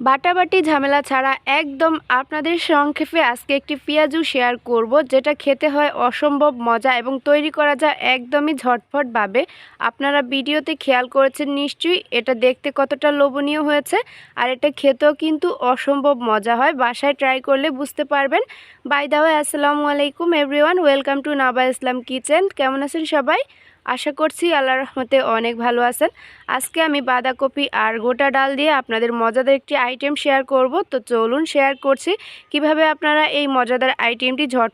বাটাবাটি ঝামেলা ছাড়া একদম আপনাদের সংক্ষেপে আজকে একটি পেঁয়াজু শেয়ার করব, যেটা খেতে হয় অসম্ভব মজা এবং তৈরি করা যায় একদমই ঝটফটভাবে আপনারা ভিডিওতে খেয়াল করেছেন নিশ্চয়ই, এটা দেখতে কতটা লোভনীয় হয়েছে, আর এটা খেতেও কিন্তু অসম্ভব মজা হয়, বাসায় ট্রাই করলে বুঝতে পারবেন। বাই দা ওয়ে আসসালামু আলাইকুম everyone welcome to Naba Islam kitchen কেমন আছেন সবাই? আশা করছি আল্লাহ রহমতে অনেক ভালো আছেন। আজকে আমি বাঁধাকপি আর গোটা ডাল দিয়ে আপনাদের মজাদার একটি আইটেম শেয়ার করব। তো চলুন শেয়ার করছি কীভাবে আপনারা এই মজাদার আইটেমটি ঝট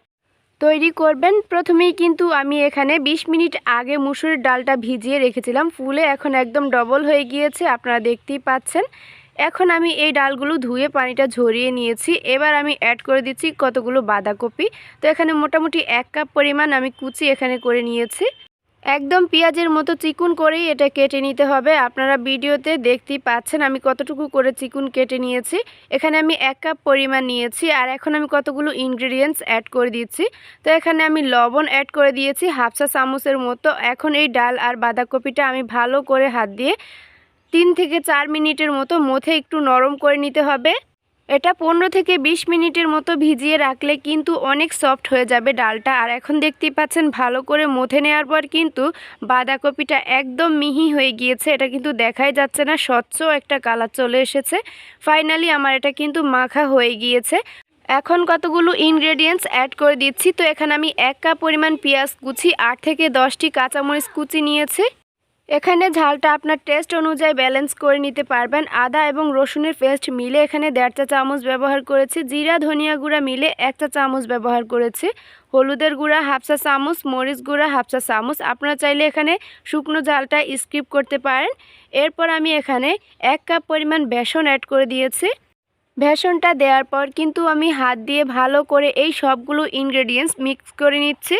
তৈরি করবেন। প্রথমেই কিন্তু আমি এখানে 20 মিনিট আগে মুসুরের ডালটা ভিজিয়ে রেখেছিলাম। ফুলে এখন একদম ডবল হয়ে গিয়েছে, আপনারা দেখতেই পাচ্ছেন। এখন আমি এই ডালগুলো ধুয়ে পানিটা ঝরিয়ে নিয়েছি। এবার আমি অ্যাড করে দিচ্ছি কতগুলো বাঁধাকপি। তো এখানে মোটামুটি এক কাপ পরিমাণ আমি কুচি এখানে করে নিয়েছি। একদম পেঁয়াজের মতো চিকুন করেই এটা কেটে নিতে হবে। আপনারা ভিডিওতে দেখতেই পাচ্ছেন আমি কতটুকু করে চিকুন কেটে নিয়েছি। এখানে আমি এক কাপ পরিমাণ নিয়েছি আর এখন আমি কতগুলো ইনগ্রিডিয়েন্টস অ্যাড করে দিচ্ছি। তো এখানে আমি লবণ অ্যাড করে দিয়েছি হাফসা চামচের মতো। এখন এই ডাল আর বাঁধাকপিটা আমি ভালো করে হাত দিয়ে তিন থেকে চার মিনিটের মতো মথে একটু নরম করে নিতে হবে। এটা পনেরো থেকে বিশ মিনিটের মতো ভিজিয়ে রাখলে কিন্তু অনেক সফট হয়ে যাবে ডালটা। আর এখন দেখতেই পাচ্ছেন, ভালো করে মথে নেওয়ার পর কিন্তু বাঁধাকপিটা একদম মিহি হয়ে গিয়েছে। এটা কিন্তু দেখাই যাচ্ছে না, স্বচ্ছ একটা কালার চলে এসেছে। ফাইনালি আমার এটা কিন্তু মাখা হয়ে গিয়েছে। এখন কতগুলো ইনগ্রেডিয়েন্টস অ্যাড করে দিচ্ছি। তো এখানে আমি এক কাপ পরিমাণ পেঁয়াজ কুচি, আট থেকে দশটি কাঁচামরিচ কুচি নিয়েছি। এখানে ঝালটা আপনার টেস্ট অনুযায়ী ব্যালেন্স করে নিতে পারবেন। আদা এবং রসুনের পেস্ট মিলে এখানে দেড় চা চামচ ব্যবহার করেছি। জিরা, ধনিয়া গুঁড়া মিলে এক চা চামচ ব্যবহার করেছি। হলুদের গুঁড়া হাফ চা চামচ, মরিচ গুঁড়া হাফ চা চামচ। আপনারা চাইলে এখানে শুকনো ঝালটা স্কিপ করতে পারেন। এরপর আমি এখানে এক কাপ পরিমাণ বেসন অ্যাড করে দিয়েছি। বেসনটা দেওয়ার পর কিন্তু আমি হাত দিয়ে ভালো করে এই সবগুলো ইনগ্রেডিয়েন্টস মিক্স করে নিচ্ছি।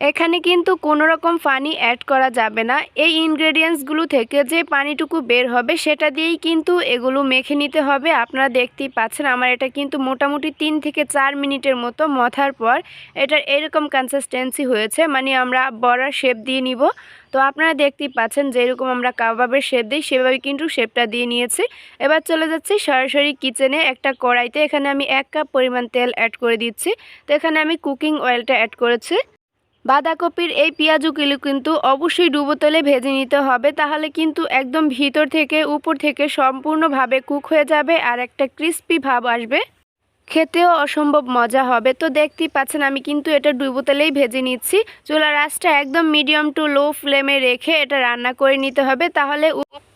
এখানে কিন্তু কোনো রকম পানি অ্যাড করা যাবে না। এই ইনগ্রেডিয়েন্টসগুলো থেকে যে পানিটুকু বের হবে, সেটা দিয়েই কিন্তু এগুলো মেখে নিতে হবে। আপনারা দেখতেই পাচ্ছেন, আমার এটা কিন্তু মোটামুটি তিন থেকে চার মিনিটের মতো মথার পর এটার এরকম কনসিস্টেন্সি হয়েছে। মানে আমরা বড়ার শেপ দিয়ে নিব। তো আপনারা দেখতেই পাচ্ছেন যেরকম আমরা কাবাবের শেপ দিই, সেভাবে কিন্তু শেপটা দিয়ে নিয়েছি। এবার চলে যাচ্ছি সরাসরি কিচেনে একটা কড়াইতে। এখানে আমি এক কাপ পরিমাণ তেল অ্যাড করে দিচ্ছি। তো এখানে আমি কুকিং অয়েলটা অ্যাড করেছি। বাঁধাকপির এই পেঁয়াজগুলো কিন্তু অবশ্যই ডুবো তেলে ভেজে নিতে হবে, তাহলে কিন্তু একদম ভিতর থেকে উপর থেকে সম্পূর্ণভাবে কুক হয়ে যাবে আর একটা ক্রিস্পি ভাব আসবে। খেতেও অসম্ভব মজা হবে। তো দেখতেই পাচ্ছেন আমি কিন্তু এটা ডুবো তেলেই ভেজে নিচ্ছি। চুলার আঁচটা একদম মিডিয়াম টু লো ফ্লেমে রেখে এটা রান্না করে নিতে হবে, তাহলে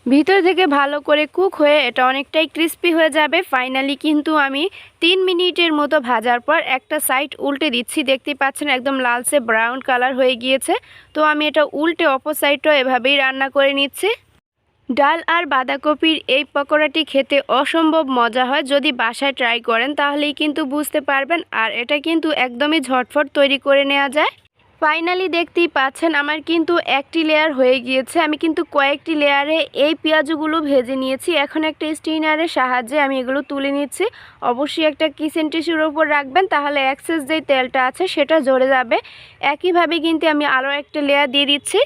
ভিতর থেকে ভালো করে কুক হয়ে এটা অনেকটাই ক্রিস্পি হয়ে যাবে। ফাইনালি কিন্তু আমি তিন মিনিটের মতো ভাজার পর একটা সাইড উল্টে দিচ্ছি। দেখতে পাচ্ছেন একদম লালচে ব্রাউন কালার হয়ে গিয়েছে। তো আমি এটা উল্টে অপর সাইডটাও এভাবেই রান্না করে নিচ্ছি। ডাল আর বাঁধাকপির এই পকোড়াটি খেতে অসম্ভব মজা হয়। যদি বাসায় ট্রাই করেন তাহলেই কিন্তু বুঝতে পারবেন। আর এটা কিন্তু একদমই ঝটফট তৈরি করে নেওয়া যায়। ফাইনালি দেখতেই পাচ্ছেন, আমার কিন্তু একটি লেয়ার হয়ে গিয়েছে। আমি কিন্তু কয়েকটি লেয়ারে এই পেঁয়াজগুলো ভেজে নিয়েছি। এখন একটা স্টিনারের সাহায্যে আমি এগুলো তুলে নিচ্ছি। অবশ্যই একটা কিচেন টিস্যুর ওপর রাখবেন, তাহলে অ্যাক্সেস যেই তেলটা আছে সেটা ঝরে যাবে। একইভাবে কিন্তু আমি আরও একটা লেয়ার দিয়ে দিচ্ছি।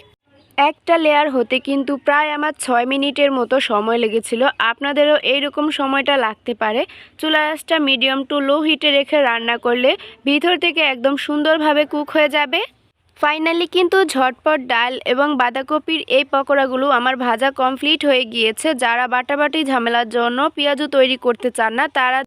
একটা লেয়ার হতে কিন্তু প্রায় আমার ছয় মিনিটের মতো সময় লেগেছিল। আপনাদেরও এইরকম সময়টা লাগতে পারে। চুলা আঁচটা মিডিয়াম টু লো হিটে রেখে রান্না করলে ভিতর থেকে একদম সুন্দরভাবে কুক হয়ে যাবে। ফাইনালি কিন্তু ঝটপট ডাল এবং বাঁধাকপির এই পকোড়াগুলো আমার ভাজা কমপ্লিট হয়ে গিয়েছে। যারা বাটাবাটি ঝামেলার জন্য পেঁয়াজু তৈরি করতে চান না, তারা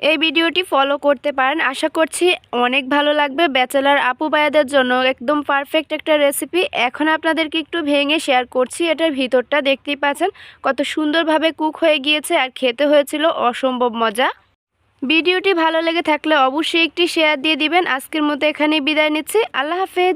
এই ভিডিওটি ফলো করতে পারেন। আশা করছি অনেক ভালো লাগবে। ব্যাচেলার আপু বায়াদের জন্য একদম পারফেক্ট একটা রেসিপি এখন আপনাদেরকে একটু ভেঙে শেয়ার করছি, এটার ভিতরটা দেখতেই পাচ্ছেন। কত সুন্দরভাবে কুক হয়ে গিয়েছে আর খেতে হয়েছিল অসম্ভব মজা। ভিডিওটি ভালো লেগে থাকলে অবশ্যই একটি শেয়ার দিয়ে দিবেন। আজকের মতো এখানেই বিদায় নিচ্ছি। আল্লাহ হাফেজ।